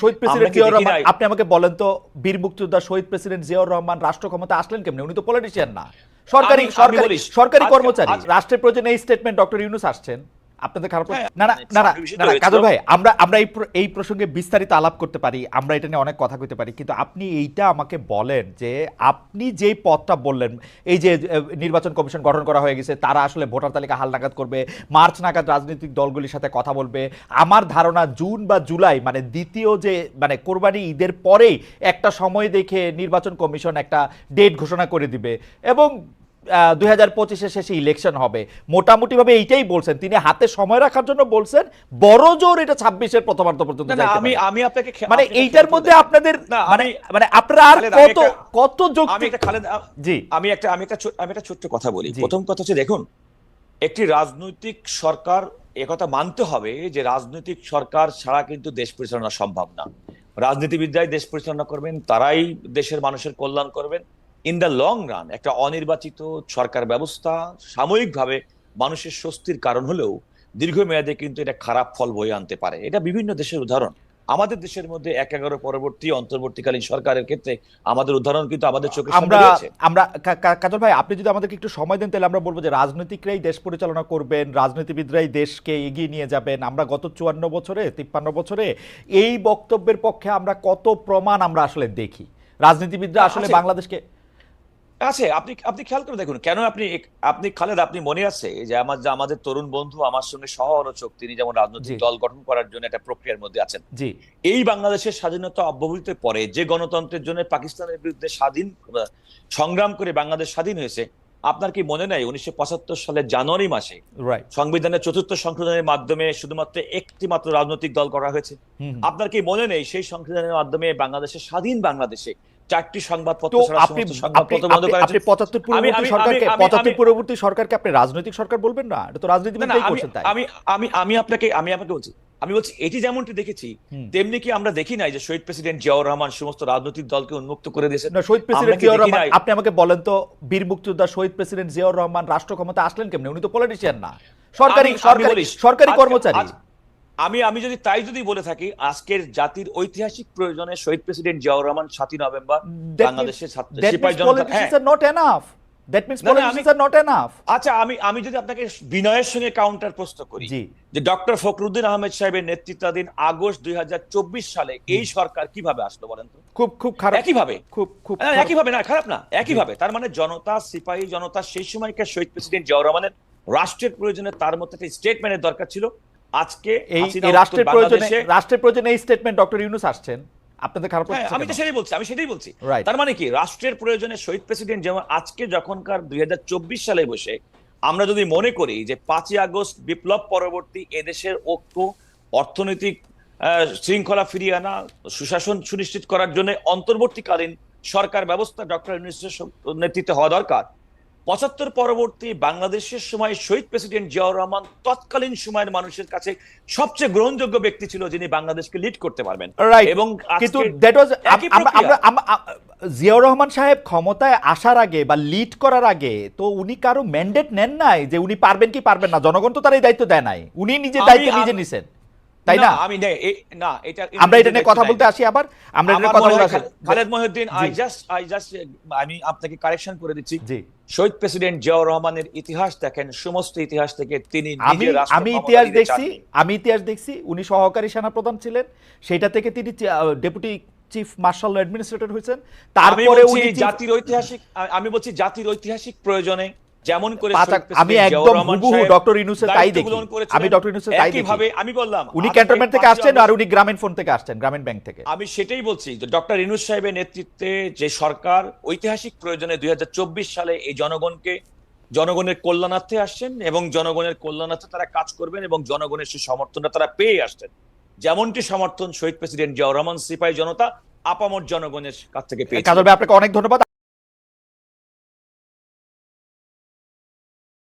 শহীদ president Ziaur Rahman আপনি আমাকে বলেন তো বীর মুক্তিযোদ্ধা শহীদ প্রেসিডেন্ট জিয়াউর রহমান রাষ্ট্র ক্ষমতা আসলেন কেমনে? উনি তো পলিটিশিয়ান না। সরকারি সরকারি সরকারি কর্মচারী। রাষ্ট্রের প্রয়োজনে এই স্টেটমেন্ট ডক্টর ইউনুস আসছেন। আপনাদের খারাপ না না না না। কাজল ভাই আমরা আমরা এই এই প্রসঙ্গে বিস্তারিত আলাপ করতে পারি আমরা এটা নিয়ে অনেক কথা কইতে পারি কিন্তু আপনি এইটা আমাকে বলেন যে আপনি যেই পথটা বললেন এই যে নির্বাচন কমিশন গঠন করা হয়ে গেছে তারা আসলে ভোটার তালিকা হালনাগাদ করবে মার্চ নাগাদ রাজনৈতিক দলগুলির সাথে কথা বলবে আমার ধারণা জুন বা জুলাই মানে দ্বিতীয় যে মানে কোরবানি ঈদের পরেই একটা সময় দেখে নির্বাচন কমিশন একটা ডেট ঘোষণা করে দিবে এবং দুই হাজার পঁচিশের শেষে ইলেকশন হবে। মোটামুটিভাবে এইটাই বলছেন। তিনি হাতে সময় রাখার জন্য বলছেন বড় জোর এটা ছাব্বিশের প্রথমার্ধ পর্যন্ত আমি আমি আপনাকে মানে এইটার মধ্যে আপনাদের মানে মানে আপনারা আর আমি কত একটা- আমি একটা খালেদ জি। আমি একটা আমি একটা আমি একটা ছোট্ট কথা বলি। প্রথম কথা হচ্ছে দেখুন একটি রাজনৈতিক সরকার একথা মানতে হবে যে রাজনৈতিক সরকার ছাড়া কিন্তু দেশ পরিচালনা সম্ভব না। রাজনীতিবিদরাই দেশ পরিচালনা করবেন তারাই দেশের মানুষের কল্যাণ করবেন। ইন দ্য লং রান একটা অনির্বাচিত সরকার ব্যবস্থা সাময়িকভাবে মানুষের স্বস্তির কারণ হলেও দীর্ঘমেয়াদে কিন্তু এটা খারাপ ফল বয়ে আনতে পারে। এটা বিভিন্ন দেশের উদাহরণ। আমাদের দেশের মধ্যে এক এগারো পরবর্তী অন্তর্বর্তীকালীন সরকারের ক্ষেত্রে আমাদের উদাহরণ কিন্তু আমাদের সামনে আমরা আমরা কাজল ভাই আপনি যদি আমাদেরকে একটু সময় দেন তাহলে আমরা বলব যে রাজনীতিকরাই দেশ পরিচালনা করবেন রাজনীতিবিদরাই দেশকে এগিয়ে নিয়ে যাবেন। আমরা গত চুয়ান্ন বছরে তিপ্পান্ন বছরে এই বক্তব্যের পক্ষে আমরা কত প্রমাণ আমরা আসলে দেখি। রাজনীতিবিদরা আসলে বাংলাদেশকে আছে আপনি আপনি খেয়াল করে দেখুন কেন আপনি আপনি খালেদ আপনি মনে আছে যে আমার যে আমাদের তরুণ বন্ধু আমার সঙ্গে সহ আলোচক তিনি যেমন রাজনৈতিক দল গঠন করার জন্য একটা প্রক্রিয়ার মধ্যে আছেন। জি। এই বাংলাদেশের স্বাধীনতা অব্যবহিতের পরে যে গণতন্ত্রের জন্য পাকিস্তানের বিরুদ্ধে স্বাধীন সংগ্রাম করে বাংলাদেশ স্বাধীন হয়েছে আপনার কি মনে নাই উনিশশো পঁচাত্তর সালের জানুয়ারি মাসে সংবিধানের চতুর্থ সংশোধনের মাধ্যমে শুধুমাত্র একটি মাত্র রাজনৈতিক দল করা হয়েছে? আপনার কি মনে নেই সেই সংবিধানের মাধ্যমে বাংলাদেশের স্বাধীন বাংলাদেশে চারটি সংবাদপত্র আপনি সংবাদপত্র বন্ধ করা আপনি হয়েছে। পঁচাত্তর পূর্ববর্তী আমি- আমি- সরকারকে আমি- পঁচাত্তর আমি- পূর্ববর্তী সরকারকে আপনি রাজনৈতিক সরকার বলবেন না? এটা তো আমি করছেন তাই। আমি আমি আমি আপনাকে আমি আপনাকে বলছি। আমি বলছি এটি যেমনটি দেখেছি তেমনি কি আমরা দেখি নাই যে শহীদ প্রেসিডেন্ট জিয়াউর রহমান সমস্ত রাজনৈতিক দলকে উন্মুক্ত করে দিয়েছেন? না শহীদ প্রেসিডেন্ট জিয়াউর রহমান আপনি আমাকে বলেন তো বীর মুক্তিযোদ্ধা শহীদ প্রেসিডেন্ট জিয়াউর রহমান রাষ্ট্র ক্ষমতা আসলেন কেমনে? উনি তো পলিটিশিয়ান না। সরকারি সরকারি সরকারি কর্মচারী। আমি আমি যদি তাই যদি বলে থাকি আজকের জাতির ঐতিহাসিক প্রয়োজনে শহীদ প্রেসিডেন্ট জিয়াউর রহমান সাতই নভেম্বর বাংলাদেশের হ্যাঁ। আচ্ছা আমি আমি যদি আপনাকে বিনয়ের সঙ্গে কাউন্টার প্রশ্ন করি যে ডক্টর ফখরুদ্দিন আহমেদ সাহেবের নেতৃত্বাধীন আগস্ট দুই হাজার চব্বিশ সালে এই সরকার কীভাবে আসলো বলেন তো? খুব খুব খারাপ একইভাবে? খুব খুব না, খারাপ। একইভাবে না খারাপ না একইভাবে। তার মানে জনতা সিপাহী জনতা সেই সময়কার শহীদ প্রেসিডেন্ট জিয়াউর রহমানের রাষ্ট্রের প্রয়োজনে তার মধ্যে একটা স্টেটমেন্টের দরকার ছিল। আজকে এই রাষ্ট্রের প্রয়োজনে রাষ্ট্রের প্রয়োজনে এই স্টেটমেন্ট ডক্টর ইউনুস আসছেন। আপনাদের খারাপ হ্যাঁ, আমি তো সেটাই বলছি আমি সেটাই বলছি। তার মানে কি? রাষ্ট্রের প্রয়োজনে শহীদ প্রেসিডেন্ট যেমন আজকে যখনকার দুই সালে বসে আমরা যদি মনে করি যে পাঁচই আগস্ট বিপ্লব পরবর্তী এদেশের ঐক্য অর্থনৈতিক শৃঙ্খলা ফিরিয়ে আনা সুশাসন সুনিশ্চিত করার জন্য অন্তর্বর্তীকালীন সরকার ব্যবস্থা ডক্টর ইউনুসের নেতৃত্বে হওয়া দরকার পঁচাত্তর পরবর্তী বাংলাদেশের সময় শহীদ প্রেসিডেন্ট জিয়াউর রহমান তৎকালীন সময়ের মানুষের কাছে সবচেয়ে গ্রহণযোগ্য ব্যক্তি ছিল যিনি বাংলাদেশকে লিড করতে পারবেন। এবং কিন্তু দ্যাট ওয়াজ আমরা জিয়াউর রহমান সাহেব ক্ষমতায় আসার আগে বা লিড করার আগে তো উনি কারও ম্যান্ডেট নেন নাই যে উনি পারবেন কি পারবেন না? জনগণ তো তার এই দায়িত্ব দেয় নাই। উনি নিজের দায়িত্ব নিজে নিছেন। তাই না আমি না এটা আমরা এটা নিয়ে কথা বলতে আসি আবার আমরা এটা কথা বলতে আসি। Khaled Mohiuddin I just I just আমি আপনাকে কারেকশন করে দিচ্ছি। জি। শহীদ প্রেসিডেন্ট জিয়াউর রহমানের ইতিহাস দেখেন সমস্ত ইতিহাস থেকে তিনি আমি আমি ইতিহাস দেখছি আমি ইতিহাস দেখছি উনি সহকারী সেনাপ্রধান ছিলেন সেটা থেকে তিনি ডেপুটি চিফ মার্শাল অ্যাডমিনিস্ট্রেটর হয়েছেন তারপরে উনি জাতির ঐতিহাসিক আমি বলছি জাতির ঐতিহাসিক প্রয়োজনে যেমন করে আমি একদম হুবহু ডক্টর তাই দেখি। আমি ডক্টর তাই দেখি। একইভাবে আমি বললাম উনি ক্যান্টনমেন্ট থেকে আসছেন আর উনি গ্রামীণ ফোন থেকে আসছেন গ্রামীণ ব্যাংক থেকে। আমি সেটাই বলছি যে ডক্টর ইনুস সাহেবের নেতৃত্বে যে সরকার ঐতিহাসিক প্রয়োজনে দুই সালে এই জনগণকে জনগণের কল্যাণার্থে আসছেন এবং জনগণের কল্যাণার্থে তারা কাজ করবেন এবং জনগণের সেই সমর্থনটা তারা পেয়ে আসছেন। যেমনটি সমর্থন শহীদ প্রেসিডেন্ট জিয়াউর রহমান সিপাহী জনতা আপামর জনগণের কাছ থেকে পেয়েছে। কাজল আপনাকে অনেক ধন্যবাদ।